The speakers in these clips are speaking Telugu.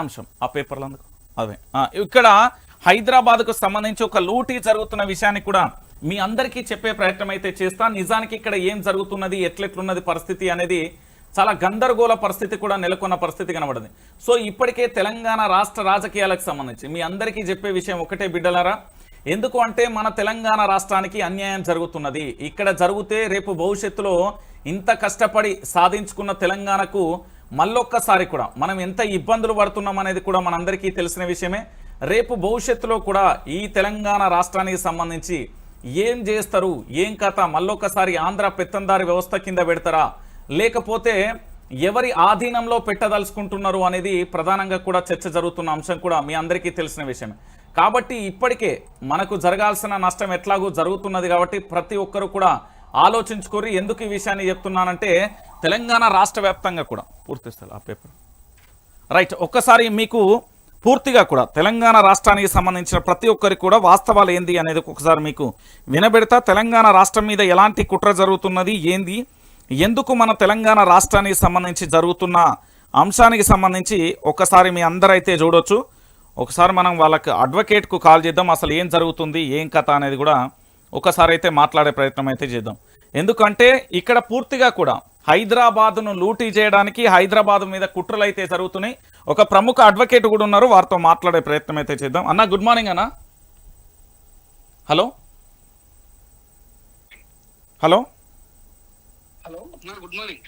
అంశం ఆ పేపర్లో అందుకు అదే. ఇక్కడ హైదరాబాద్కు సంబంధించి ఒక లూటీ జరుగుతున్న విషయాన్ని కూడా మీ అందరికీ చెప్పే ప్రయత్నం అయితే చేస్తా. నిజానికి ఇక్కడ ఏం జరుగుతున్నది ఎట్లెట్లున్నది పరిస్థితి అనేది చాలా గందరగోళ పరిస్థితి కూడా నెలకొన్న పరిస్థితి కనబడింది. సో ఇప్పటికే తెలంగాణ రాష్ట్ర రాజకీయాలకు సంబంధించి మీ అందరికీ చెప్పే విషయం ఒకటే బిడ్డలారా. ఎందుకు అంటే మన తెలంగాణ రాష్ట్రానికి అన్యాయం జరుగుతున్నది. ఇక్కడ జరిగితే రేపు భవిష్యత్తులో ఇంత కష్టపడి సాధించుకున్న తెలంగాణకు మళ్ళొక్కసారి కూడా మనం ఎంత ఇబ్బందులు పడుతున్నాం అనేది కూడా మనందరికీ తెలిసిన విషయమే. రేపు భవిష్యత్తులో కూడా ఈ తెలంగాణ రాష్ట్రానికి సంబంధించి ఏం చేస్తారు ఏం కథ మళ్ళొక్కసారి ఆంధ్ర పెత్తందారి వ్యవస్థ కింద పెడతారా? లేకపోతే ఎవరి ఆధీనంలో పెట్టదలుచుకుంటున్నారు అనేది ప్రధానంగా కూడా చర్చ జరుగుతున్న అంశం కూడా మీ అందరికీ తెలిసిన విషయమే. కాబట్టి ఇప్పటికే మనకు జరగాల్సిన నష్టం ఎట్లాగూ జరుగుతున్నది కాబట్టి ప్రతి ఒక్కరు కూడా ఆలోచించుకొని ఎందుకు ఈ విషయాన్ని చెప్తున్నానంటే తెలంగాణ రాష్ట్ర వ్యాప్తంగా కూడా పూర్తి ఆ పేపర్ రైట్ ఒక్కసారి మీకు పూర్తిగా కూడా తెలంగాణ రాష్ట్రానికి సంబంధించిన ప్రతి ఒక్కరికి కూడా వాస్తవాలు ఏంది అనేది ఒకసారి మీకు వినబెడతా. తెలంగాణ రాష్ట్రం మీద ఎలాంటి కుట్ర జరుగుతున్నది ఏంది ఎందుకు మన తెలంగాణ రాష్ట్రానికి సంబంధించి జరుగుతున్న అంశానికి సంబంధించి ఒక్కసారి మీ అందరైతే చూడొచ్చు. ఒకసారి మనం వాళ్ళకి అడ్వకేట్కు కాల్ చేద్దాం అసలు ఏం జరుగుతుంది ఏం కథ అనేది కూడా ఒకసారి అయితే మాట్లాడే ప్రయత్నం అయితే చేద్దాం. ఎందుకంటే ఇక్కడ పూర్తిగా కూడా హైదరాబాద్ను లూటీ చేయడానికి హైదరాబాద్ మీద కుట్రలు అయితే జరుగుతున్నాయి. ఒక ప్రముఖ అడ్వకేట్ కూడా ఉన్నారు వారితో మాట్లాడే ప్రయత్నం అయితే చేద్దాం. అన్న గుడ్ మార్నింగ్ అన్న. Hello hello hello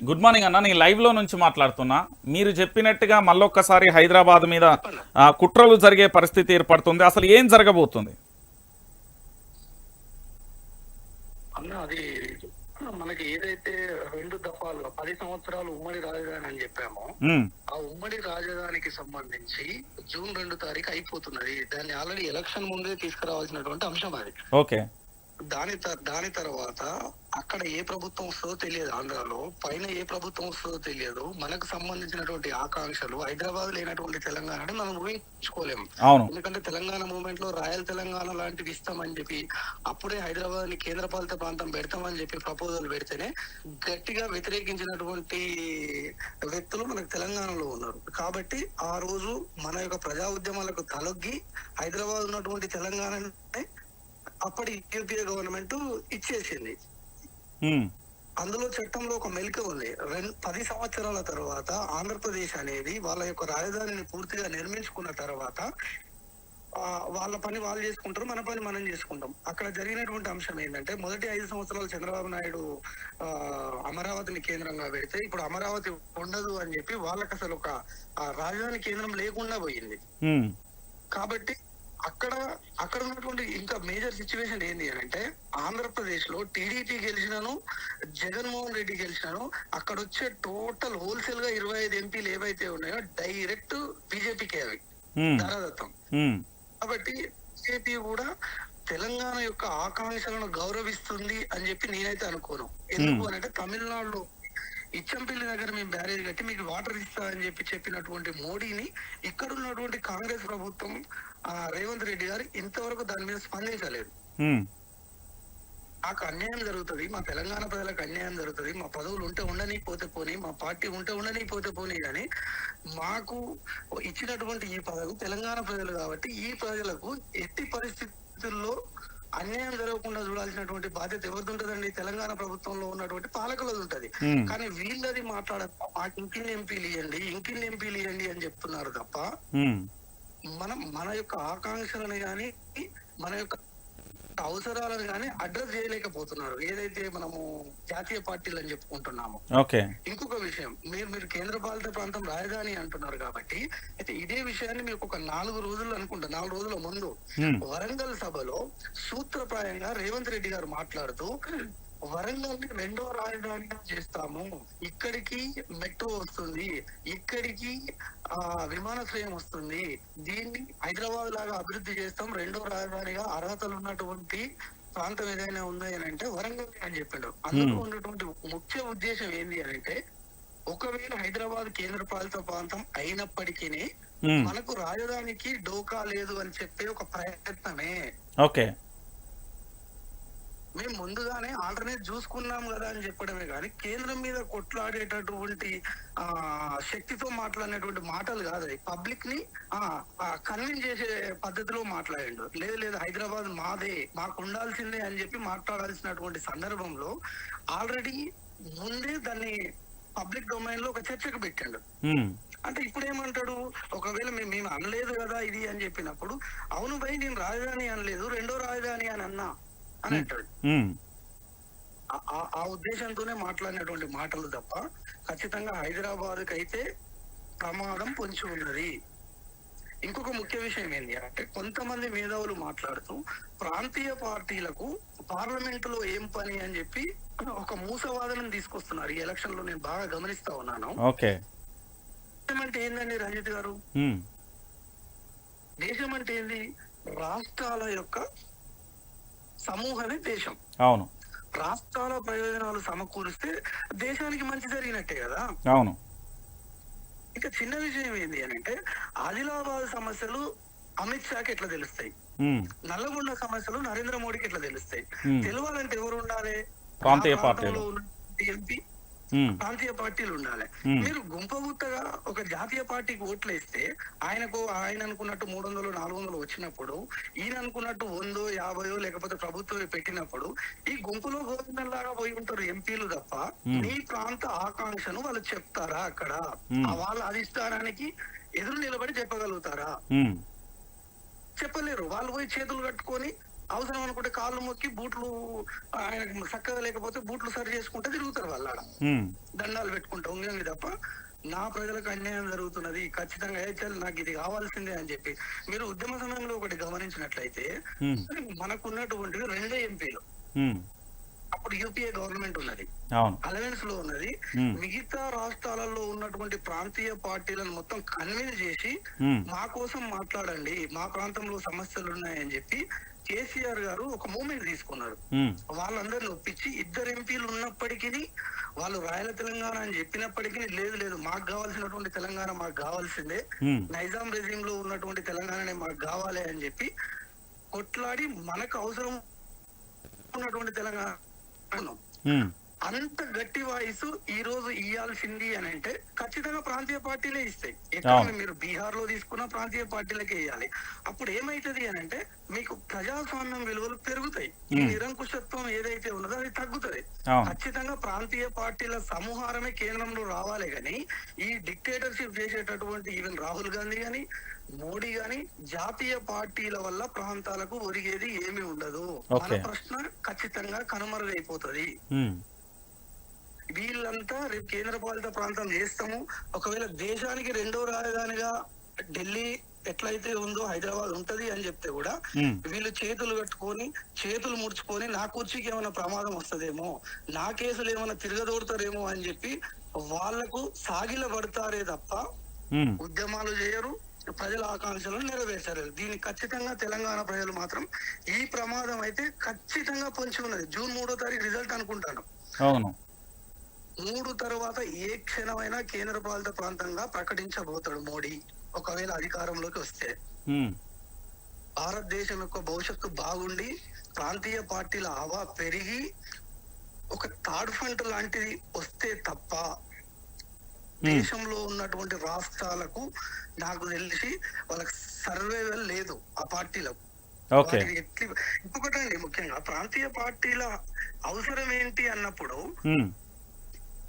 good morning అన్న నేను లైవ్లో నుంచి మాట్లాడుతున్నా. మీరు చెప్పినట్టుగా మళ్ళొక్కసారి హైదరాబాద్ మీద కుట్రలు జరిగే పరిస్థితి ఏర్పడుతుంది. అసలు ఏం జరగబోతుంది? అన్న అది మనకి ఏదైతే దఫాలుగా పది సంవత్సరాలు ఉమ్మడి రాజధాని అని చెప్పామో. ఆ ఉమ్మడి రాజధానికి సంబంధించి జూన్ రెండు తారీఖు అయిపోతున్నది. దాన్ని ఆల్రెడీ ఎలక్షన్ ముందే తీసుకురావాల్సినటువంటి అంశం అది. ఓకే. దాని దాని తర్వాత అక్కడ ఏ ప్రభుత్వం వస్తుందో తెలియదు ఆంధ్రాలో. పైన ఏ ప్రభుత్వం వస్తుందో తెలియదు. మనకు సంబంధించినటువంటి ఆకాంక్షలు హైదరాబాద్ లేనటువంటి తెలంగాణని మనం ఊహించుకోలేము. ఎందుకంటే తెలంగాణ మూవ్మెంట్లో రాయల్ తెలంగాణ లాంటివి ఇస్తామని చెప్పి అప్పుడే హైదరాబాద్ని కేంద్రపాలిత ప్రాంతం పెడతామని చెప్పి ప్రపోజల్ పెడితేనే గట్టిగా వ్యతిరేకించినటువంటి వ్యక్తులు మనకు తెలంగాణలో ఉన్నారు. కాబట్టి ఆ రోజు మన యొక్క ప్రజా ఉద్యమాలకు తలొగ్గి హైదరాబాద్ ఉన్నటువంటి తెలంగాణని అప్పటి యూపీఏ గవర్నమెంట్ ఇచ్చేసింది. అందులో చట్టంలో ఒక మెలిక ఉంది. రెండు పది సంవత్సరాల తర్వాత ఆంధ్రప్రదేశ్ అనేది వాళ్ళ యొక్క రాజధానిని పూర్తిగా నిర్మించుకున్న తర్వాత వాళ్ళ పని వాళ్ళు చేసుకుంటారు మన పని మనం చేసుకుంటాం. అక్కడ జరిగినటువంటి అంశం ఏంటంటే మొదటి ఐదు సంవత్సరాలు చంద్రబాబు నాయుడు ఆ, అమరావతిని కేంద్రంగా పెడితే ఇప్పుడు అమరావతి ఉండదు అని చెప్పి వాళ్ళకి అసలు ఒక రాజధాని కేంద్రం లేకుండా పోయింది. కాబట్టి అక్కడ అక్కడ ఉన్నటువంటి ఇంకా మేజర్ సిచ్యువేషన్ ఏంటి అని అంటే ఆంధ్రప్రదేశ్లో టీడీపీ గెలిచినాను జగన్మోహన్ రెడ్డి గెలిచినాను అక్కడ వచ్చే టోటల్ హోల్సేల్గా ఇరవై ఐదు ఎంపీలు ఏవైతే ఉన్నాయో డైరెక్ట్ బీజేపీకి అవి ఉమ్, ధరాదత్తం. ఉమ్, కాబట్టి బీజేపీ కూడా తెలంగాణ యొక్క ఆకాంక్షలను గౌరవిస్తుంది అని చెప్పి నేనైతే అనుకోను. ఎందుకు అని అంటే తమిళనాడులో ఇచ్చంపల్లి దగ్గర మేము బ్యారేజ్ కట్టి మీకు వాటర్ ఇస్తా అని చెప్పి చెప్పినటువంటి మోడీని ఇక్కడ ఉన్నటువంటి కాంగ్రెస్ ప్రభుత్వం ఆ, రేవంత్ రెడ్డి గారు ఇంతవరకు దాని మీద స్పందించలేదు. మాకు అన్యాయం జరుగుతుంది మా తెలంగాణ ప్రజలకు అన్యాయం జరుగుతుంది మా పదవులు ఉంటే ఉండని పోతే పోని మా పార్టీ ఉంటే ఉండని పోతే పోని కానీ మాకు ఇచ్చినటువంటి ఈ పదవి తెలంగాణ ప్రజలు కాబట్టి ఈ ప్రజలకు ఎట్టి పరిస్థితుల్లో అన్యాయం జరగకుండా చూడాల్సినటువంటి బాధ్యత ఎవరిది ఉంటుందండి తెలంగాణ ప్రభుత్వంలో ఉన్నటువంటి పాలకులది ఉంటది. కానీ వీళ్ళది మాట్లాడ మాకు ఇంకిన్ని ఎంపీలు ఇవ్వండి ఇంకిన్ని ఎంపీలు ఇవ్వండి అని చెప్తున్నారు తప్ప మనం మన యొక్క ఆకాంక్షలను గాని మన యొక్క అవసరాలను గాని అడ్రస్ చేయలేకపోతున్నారు. ఏదైతే మనము జాతీయ పార్టీలు అని చెప్పుకుంటున్నాము. ఓకే. ఇంకొక విషయం మీరు మీరు కేంద్ర పాలిత ప్రాంతం రాజధాని అంటున్నారు కాబట్టి అయితే ఇదే విషయాన్ని మీకు ఒక నాలుగు రోజులు అనుకుంటా నాలుగు రోజుల ముందు వరంగల్ సభలో సూత్రప్రాయంగా రేవంత్ రెడ్డి గారు మాట్లాడుతూ వరంగల్ని రెండో రాజధానిగా చేస్తాము. ఇక్కడికి మెట్రో వస్తుంది. ఇక్కడికి ఆ విమానాశ్రయం వస్తుంది. దీన్ని హైదరాబాద్ లాగా అభివృద్ధి చేస్తాం. రెండో రాజధానిగా అర్హతలు ఉన్నటువంటి ప్రాంతం ఏదైనా ఉంది అని అంటే వరంగల్ అని చెప్పాడు. అందులో ఉన్నటువంటి ముఖ్య ఉద్దేశం ఏంటి అని అంటే ఒకవేళ హైదరాబాద్ కేంద్ర పాలిత ప్రాంతం అయినప్పటికీ మనకు రాజధానికి డోకా లేదు అని చెప్పే ఒక ప్రయత్నమే. ఓకే. ముందుగానే ఆల్టర్నేట్ చూసుకున్నాం కదా అని చెప్పడమే కానీ కేంద్రం మీద కొట్లాడేటటువంటి ఆ శక్తితో మాట్లాడినటువంటి మాటలు కాదు అది పబ్లిక్ని కన్విన్స్ చేసే పద్ధతిలో మాట్లాడిండు. లేదు లేదు హైదరాబాద్ మాదే మాకు ఉండాల్సిందే అని చెప్పి మాట్లాడాల్సినటువంటి సందర్భంలో ఆల్రెడీ ముందే దాన్ని పబ్లిక్ డొమైన్లో ఒక చర్చకు పెట్టాడు. అంటే ఇప్పుడు ఏమంటాడు ఒకవేళ మేము మేము అనలేదు కదా ఇది అని చెప్పినప్పుడు అవును భయ్ నేను రాజధాని అనలేదు రెండో రాజధాని అని అన్నా. అని అంటాడు ఆ- ఉద్దేశంతోనే మాట్లాడినటువంటి మాటలు తప్ప ఖచ్చితంగా హైదరాబాద్ అయితే ప్రమాదం పొంచి ఉన్నది. ఇంకొక ముఖ్య విషయం ఏంటి అంటే కొంతమంది మేధావులు మాట్లాడుతూ ప్రాంతీయ పార్టీలకు పార్లమెంట్లో ఏం పని అని చెప్పి ఒక మూసవాదనం తీసుకొస్తున్నారు. ఈ ఎలక్షన్లో నేను బాగా గమనిస్తా ఉన్నాను. ఓకే. దేశం అంటే ఏందండి రంజిత్ గారు? దేశం అంటే ఏంది? రాష్ట్రాల యొక్క సమూహమే దేశం. అవును. రాష్ట్రాల ప్రయోజనాలు సమకూరిస్తే దేశానికి మంచి జరిగినట్టే కదా. అవును. ఇంకా చిన్న విషయం ఏంది అని అంటే ఆదిలాబాద్ సమస్యలు అమిత్ షాకి ఎట్లా తెలుస్తాయి? నల్లగొండ సమస్యలు నరేంద్ర మోడీకి ఎట్లా తెలుస్తాయి? తెలవాలంటే ఎవరు ఉండాలి? ప్రాంతీయ పార్టీలు. ఎంపీ ప్రాంతీయ పార్టీలు ఉండాలి. మీరు గుంపగుత్తగా ఒక జాతీయ పార్టీకి ఓట్లు వేస్తే ఆయనకు ఆయన అనుకున్నట్టు మూడు వందలు నాలుగు వందలు వచ్చినప్పుడు ఈయన అనుకున్నట్టు వందో యాభయో లేకపోతే ప్రభుత్వం పెట్టినప్పుడు ఈ గుంపులో గోవిందంలాగా పోయి ఉంటారు ఎంపీలు తప్ప. మీ ప్రాంత ఆకాంక్షను వాళ్ళు చెప్తారా అక్కడ? వాళ్ళ అధిష్టానానికి ఎదురు నిలబడి చెప్పగలుగుతారా? చెప్పలేరు. వాళ్ళు పోయి చేతులు కట్టుకొని అవసరం అనుకుంటే కాళ్ళు మొక్కి బూట్లు ఆయనకు చక్కగా లేకపోతే బూట్లు సరి చేసుకుంటే తిరుగుతారు వాళ్ళు ఆడ. దండాలు పెట్టుకుంటా ఉంది తప్ప నా ప్రజలకు అన్యాయం జరుగుతున్నది ఖచ్చితంగా. ఏ చాలు నాకు ఇది కావాల్సిందే అని చెప్పి మీరు ఉద్యమ సమయంలో ఒకటి గమనించినట్లయితే మనకున్నటువంటి రెండే ఎంపీలు. అప్పుడు యూపీఏ గవర్నమెంట్ ఉన్నది. అలవెన్స్లో ఉన్నది. మిగతా రాష్ట్రాలలో ఉన్నటువంటి ప్రాంతీయ పార్టీలను మొత్తం కన్విన్స్ చేసి మా కోసం మాట్లాడండి మా ప్రాంతంలో సమస్యలు ఉన్నాయని చెప్పి కేసీఆర్ గారు ఒక మూమెంట్ తీసుకున్నారు. వాళ్ళందరిని ఒప్పించి ఇద్దరు ఎంపీలు ఉన్నప్పటికీ వాళ్ళు రాయల తెలంగాణ అని చెప్పినప్పటికీ లేదు లేదు మాకు కావాల్సినటువంటి తెలంగాణ మాకు కావాల్సిందే. నైజాం రెజిమ్లో ఉన్నటువంటి తెలంగాణనే మాకు కావాలి అని చెప్పి కొట్లాడి మనకు అవసరం ఉన్నటువంటి తెలంగాణ అన్నాం. ఉమ్, అంత గట్టి వాయిస్ ఈ రోజు ఇయ్యాల్సింది అని అంటే ఖచ్చితంగా ప్రాంతీయ పార్టీలే ఇస్తాయి. ఎక్కడ. మీరు బీహార్లో తీసుకున్న ప్రాంతీయ పార్టీలకే ఇవ్వాలి అప్పుడు ఏమైతది అని అంటే మీకు ప్రజాస్వామ్యం విలువలు పెరుగుతాయి. ఈ. నిరంకుశత్వం ఏదైతే ఉన్నదో అది తగ్గుతది. ఖచ్చితంగా ప్రాంతీయ పార్టీల సమూహారమే కేంద్రంలో రావాలి గాని ఈ డిక్టేటర్షిప్ చేసేటటువంటి ఈవెన్ రాహుల్ గాంధీ గాని మోడీ గాని జాతీయ పార్టీల వల్ల ప్రాంతాలకు ఒరిగేది ఏమీ ఉండదు. మన. ప్రశ్న ఖచ్చితంగా కనుమరుగైపోతది. వీళ్ళంతా రేపు కేంద్ర పాలిత ప్రాంతం చేస్తాము. ఒకవేళ దేశానికి రెండో రాజధానిగా ఢిల్లీ ఎట్లయితే ఉందో హైదరాబాద్ ఉంటది అని చెప్తే కూడా వీళ్ళు చేతులు కట్టుకొని చేతులు ముడుచుకొని నా కుర్చీకి ఏమైనా ప్రమాదం వస్తదేమో నా కేసులు ఏమైనా తిరగదోడతారేమో అని చెప్పి వాళ్ళకు సాగిల పడతారే తప్ప ఉద్యమాలు చేయరు ప్రజల ఆకాంక్షలను నెరవేర్చారు. దీనికి ఖచ్చితంగా తెలంగాణ ప్రజలు మాత్రం ఈ ప్రమాదం అయితే ఖచ్చితంగా పొంచి ఉన్నది. జూన్ మూడో తారీఖు రిజల్ట్ అనుకుంటాను. అవును. మూడు తర్వాత ఏ క్షణమైనా కేంద్ర పాలిత ప్రాంతంగా ప్రకటించబోతాడు మోడీ. ఒకవేళ అధికారంలోకి వస్తే. భారతదేశం యొక్క భవిష్యత్తు బాగుండి ప్రాంతీయ పార్టీల హవా పెరిగి ఒక థర్డ్ ఫ్రంట్ లాంటిది వస్తే తప్ప దేశంలో ఉన్నటువంటి రాష్ట్రాలకు నాకు తెలిసి వాళ్ళకి సర్వైవల్ లేదు ఆ పార్టీలకు. ఇంకొకటండి ముఖ్యంగా ప్రాంతీయ పార్టీల అవసరం ఏంటి అన్నప్పుడు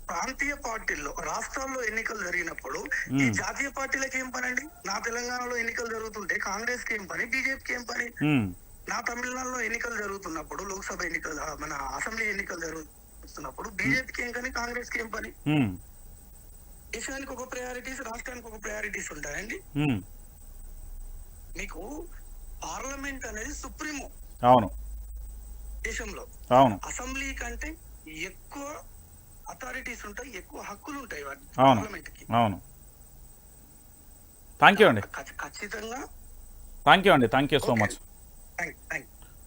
ప్రాంతీయ పార్టీల్లో రాష్ట్రాల్లో ఎన్నికలు జరిగినప్పుడు ఈ. జాతీయ పార్టీలకు ఏం పని అండి నా తెలంగాణలో ఎన్నికలు జరుగుతుంటే కాంగ్రెస్కి ఏం పని? బీజేపీకి ఏం పని? నా తమిళనాడులో ఎన్నికలు జరుగుతున్నప్పుడు లోక్సభ ఎన్నికలు మన అసెంబ్లీ ఎన్నికలు జరుగుతున్నప్పుడు బీజేపీకి ఏం పని? కాంగ్రెస్కి ఏం పని? దేశానికి ఒక ప్రయారిటీస్ రాష్ట్రానికి ఒక ప్రయారిటీస్ ఉంటాయండి. మీకు పార్లమెంట్ అనేది సుప్రీము అవును. దేశంలో. అవును. అసెంబ్లీ కంటే ఎక్కువ అథారిటీస్ ఉంటాయి ఎక్కువ హక్కులు ఉంటాయి అవును. పార్లమెంట్కి అవును. థ్యాంక్ యూ అండి. ఖచ్- ఖచ్చితంగా. థ్యాంక్ యూ అండి. Thank you so. మచ్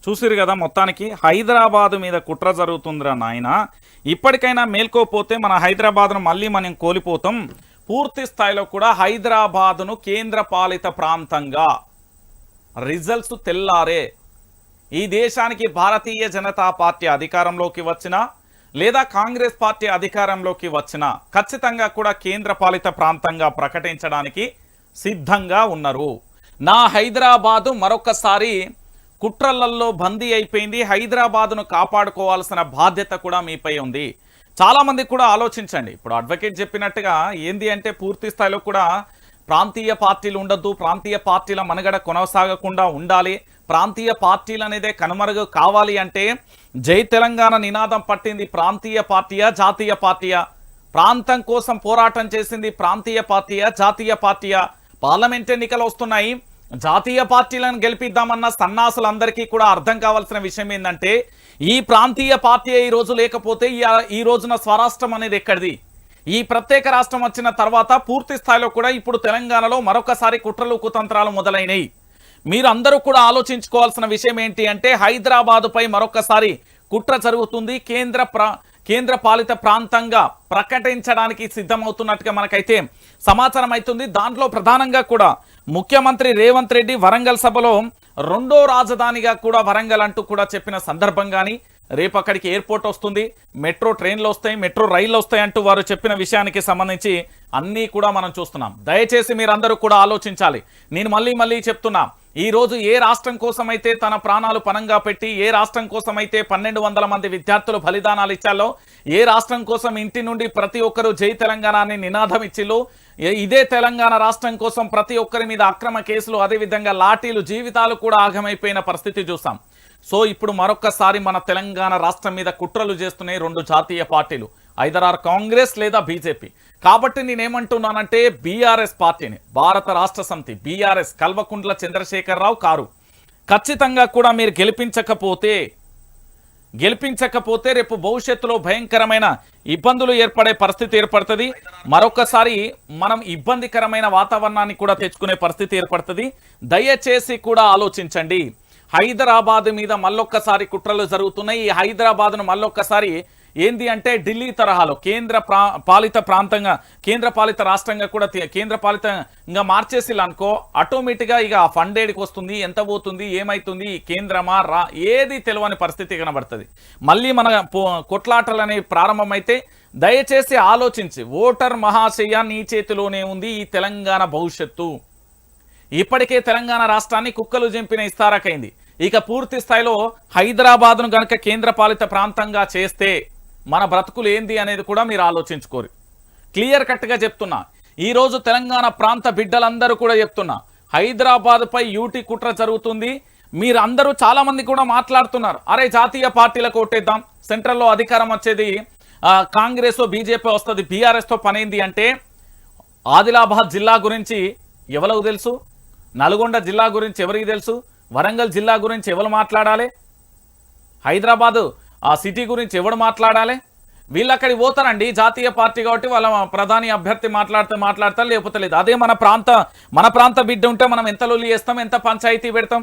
చూసిరు కదా మొత్తానికి హైదరాబాద్ మీద కుట్ర జరుగుతుందిరా నాయన. ఇప్పటికైనా మేల్కోపోతే మన హైదరాబాద్ను మళ్ళీ మనం కోల్పోతాం. పూర్తి స్థాయిలో కూడా హైదరాబాదును కేంద్ర పాలిత ప్రాంతంగా. రిజల్ట్స్ తెల్లారే. ఈ దేశానికి భారతీయ జనతా పార్టీ అధికారంలోకి వచ్చినా లేదా కాంగ్రెస్ పార్టీ అధికారంలోకి వచ్చినా ఖచ్చితంగా కూడా కేంద్ర పాలిత ప్రాంతంగా ప్రకటించడానికి సిద్ధంగా ఉన్నారు. నా హైదరాబాదు మరొకసారి కుట్రలల్లో బందీ అయిపోయింది. హైదరాబాదును కాపాడుకోవాల్సిన బాధ్యత కూడా మీపై ఉంది. చాలామంది కూడా ఆలోచించండి. ఇప్పుడు అడ్వకేట్ చెప్పినట్టుగా ఏంది అంటే పూర్తి స్థాయిలో కూడా ప్రాంతీయ పార్టీలు ఉండొద్దు. ప్రాంతీయ పార్టీల మనుగడ కొనసాగకుండా ఉండాలి. ప్రాంతీయ పార్టీలు అనేదే కనుమరుగు కావాలి అంటే జై తెలంగాణ నినాదం పట్టింది ప్రాంతీయ పార్టీయా జాతీయ పార్టీయా? ప్రాంతం కోసం పోరాటం చేసింది ప్రాంతీయ పార్టీయా జాతీయ పార్టీయా? పార్లమెంట్ ఎన్నికలు వస్తున్నాయి. జాతీయ పార్టీలను గెలిపిద్దామన్న సన్నాసులందరికీ కూడా అర్థం కావాల్సిన విషయం ఏంటంటే ఈ ప్రాంతీయ పార్టీ ఈ రోజు లేకపోతే ఈ- ఈ రోజున స్వరాష్ట్రం అనేది ఎక్కడిది? ఈ ప్రత్యేక రాష్ట్రం వచ్చిన తర్వాత పూర్తి స్థాయిలో కూడా ఇప్పుడు తెలంగాణలో మరొకసారి కుట్రలు కుతంత్రాలు మొదలైనవి మీరు అందరూ కూడా ఆలోచించుకోవాల్సిన విషయం ఏంటి అంటే హైదరాబాదుపై మరొకసారి కుట్ర జరుగుతుంది. కేంద్ర కేంద్ర పాలిత ప్రాంతంగా ప్రకటించడానికి సిద్ధమవుతున్నట్టుగా మనకైతే సమాచారం అవుతుంది దాంట్లో ప్రధానంగా కూడా ముఖ్యమంత్రి రేవంత్ రెడ్డి వరంగల్ సభలో రెండో రాజధానిగా కూడా వరంగల్ అంటూ కూడా చెప్పిన సందర్భం కానీ రేపు అక్కడికి ఎయిర్పోర్ట్ వస్తుంది. మెట్రో ట్రైన్లు వస్తాయి మెట్రో రైళ్ళు వస్తాయి అంటూ వారు చెప్పిన విషయానికి సంబంధించి అన్నీ కూడా మనం చూస్తున్నాం. దయచేసి మీరందరూ కూడా ఆలోచించాలి. నేను మళ్ళీ మళ్ళీ చెప్తున్నా ఈ రోజు ఏ రాష్ట్రం కోసమైతే తన ప్రాణాలు పనంగా పెట్టి ఏ రాష్ట్రం కోసం అయితే పన్నెండు వందల మంది విద్యార్థులు బలిదానాలు ఇచ్చాలో ఏ రాష్ట్రం కోసం ఇంటి నుండి ప్రతి ఒక్కరూ జై తెలంగాణ అని నినాదం ఇచ్చిలో ఇదే తెలంగాణ రాష్ట్రం కోసం ప్రతి ఒక్కరి మీద అక్రమ కేసులు అదేవిధంగా లాఠీలు జీవితాలు కూడా ఆగమైపోయిన పరిస్థితి చూసాం. సో ఇప్పుడు మరొక్కసారి మన తెలంగాణ రాష్ట్రం మీద కుట్రలు చేస్తున్నాయి రెండు జాతీయ పార్టీలు. ఐదరార్ కాంగ్రెస్ లేదా బీజేపీ. కాబట్టి నేనేమంటున్నానంటే బీఆర్ఎస్ పార్టీని భారత రాష్ట్ర సమితి బీఆర్ఎస్ కల్వకుంట్ల చంద్రశేఖరరావు కారు. ఖచ్చితంగా కూడా మీరు గెలిపించకపోతే గెలిపించకపోతే రేపు భవిష్యత్తులో భయంకరమైన ఇబ్బందులు ఏర్పడే పరిస్థితి ఏర్పడుతుంది. మరొకసారి మనం ఇబ్బందికరమైన వాతావరణాన్ని కూడా తెచ్చుకునే పరిస్థితి ఏర్పడుతుంది. దయచేసి కూడా ఆలోచించండి. హైదరాబాద్ మీద మళ్ళొక్కసారి కుట్రలు జరుగుతున్నాయి. ఈ హైదరాబాద్ను మళ్ళొక్కసారి ఏంది అంటే ఢిల్లీ తరహాలో కేంద్ర ప్రా పాలిత ప్రాంతంగా కేంద్ర పాలిత రాష్ట్రంగా కూడా కేంద్ర పాలితంగా మార్చేసి అనుకో ఆటోమేటిక్గా ఇక ఆ ఫండ్ ఏడికి వస్తుంది ఎంత పోతుంది ఏమవుతుంది కేంద్రమా రా ఏది తెలియని పరిస్థితి కనబడుతుంది. మళ్ళీ మన పో- కొట్లాటలు అనేవి ప్రారంభమైతే దయచేసి ఆలోచించి ఓటర్ మహాశయ నీ చేతిలోనే ఉంది ఈ తెలంగాణ భవిష్యత్తు. ఇప్పటికే తెలంగాణ రాష్ట్రాన్ని కుక్కలు జంపిన ఇస్తారకైంది. ఇక పూర్తి స్థాయిలో హైదరాబాద్ను గనక కేంద్ర పాలిత ప్రాంతంగా చేస్తే మన బ్రతుకులు ఏంది అనేది కూడా మీరు ఆలోచించుకోరు. క్లియర్ కట్గా చెప్తున్నా. ఈరోజు తెలంగాణ ప్రాంత బిడ్డలందరూ కూడా చెప్తున్నా. హైదరాబాద్పై యూటీ కుట్ర జరుగుతుంది. మీరు అందరూ చాలా కూడా మాట్లాడుతున్నారు. అరే జాతీయ పార్టీలకు ఓటేద్దాం సెంట్రల్లో అధికారం వచ్చేది కాంగ్రెస్ బీజేపీ వస్తుంది బీఆర్ఎస్తో పనేంది అంటే ఆదిలాబాద్ జిల్లా గురించి ఎవరికి తెలుసు? నల్గొండ జిల్లా గురించి ఎవరికి తెలుసు? వరంగల్ జిల్లా గురించి ఎవరు మాట్లాడాలి? హైదరాబాదు ఆ సిటీ గురించి ఎవడు మాట్లాడాలి? వీళ్ళు అక్కడికి పోతారండి జాతీయ పార్టీ కాబట్టి వాళ్ళ ప్రధాని అభ్యర్థి మాట్లాడితే మాట్లాడతారు లేకపోతే లేదు. అదే మన ప్రాంత మన ప్రాంత బిడ్డ ఉంటే మనం ఎంత లొల్లి చేస్తాం ఎంత పంచాయతీ పెడతాం?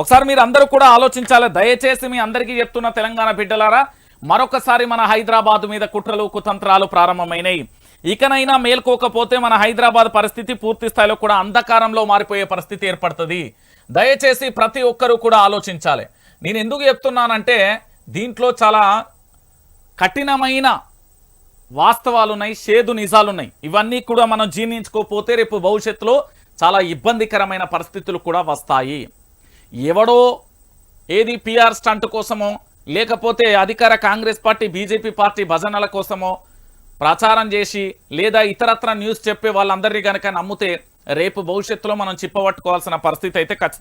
ఒకసారి మీరు అందరూ కూడా ఆలోచించాలి. దయచేసి మీ అందరికీ చెప్తున్న తెలంగాణ బిడ్డలారా మరొకసారి మన హైదరాబాద్ మీద కుట్రలు కుతంత్రాలు ప్రారంభమైనాయి. ఇకనైనా మేల్కోకపోతే మన హైదరాబాద్ పరిస్థితి పూర్తి స్థాయిలో కూడా అంధకారంలో మారిపోయే పరిస్థితి ఏర్పడుతుంది. దయచేసి ప్రతి ఒక్కరూ కూడా ఆలోచించాలి. నేను ఎందుకు చెప్తున్నానంటే దీంట్లో చాలా కఠినమైన వాస్తవాలున్నాయి షేదు నిజాలున్నాయి. ఇవన్నీ కూడా మనం జీర్ణించుకోకపోతే రేపు భవిష్యత్తులో చాలా ఇబ్బందికరమైన పరిస్థితులు కూడా వస్తాయి. ఎవడో ఏది పిఆర్ స్టంట్ కోసమో లేకపోతే అధికార కాంగ్రెస్ పార్టీ బీజేపీ పార్టీ భజనల కోసమో ప్రచారం చేసి లేదా ఇతరత్ర న్యూస్ చెప్పే వాళ్ళందరినీ కనుక నమ్మితే రేపు భవిష్యత్తులో మనం చిప్పబట్టుకోవాల్సిన పరిస్థితి అయితే ఖచ్చితంగా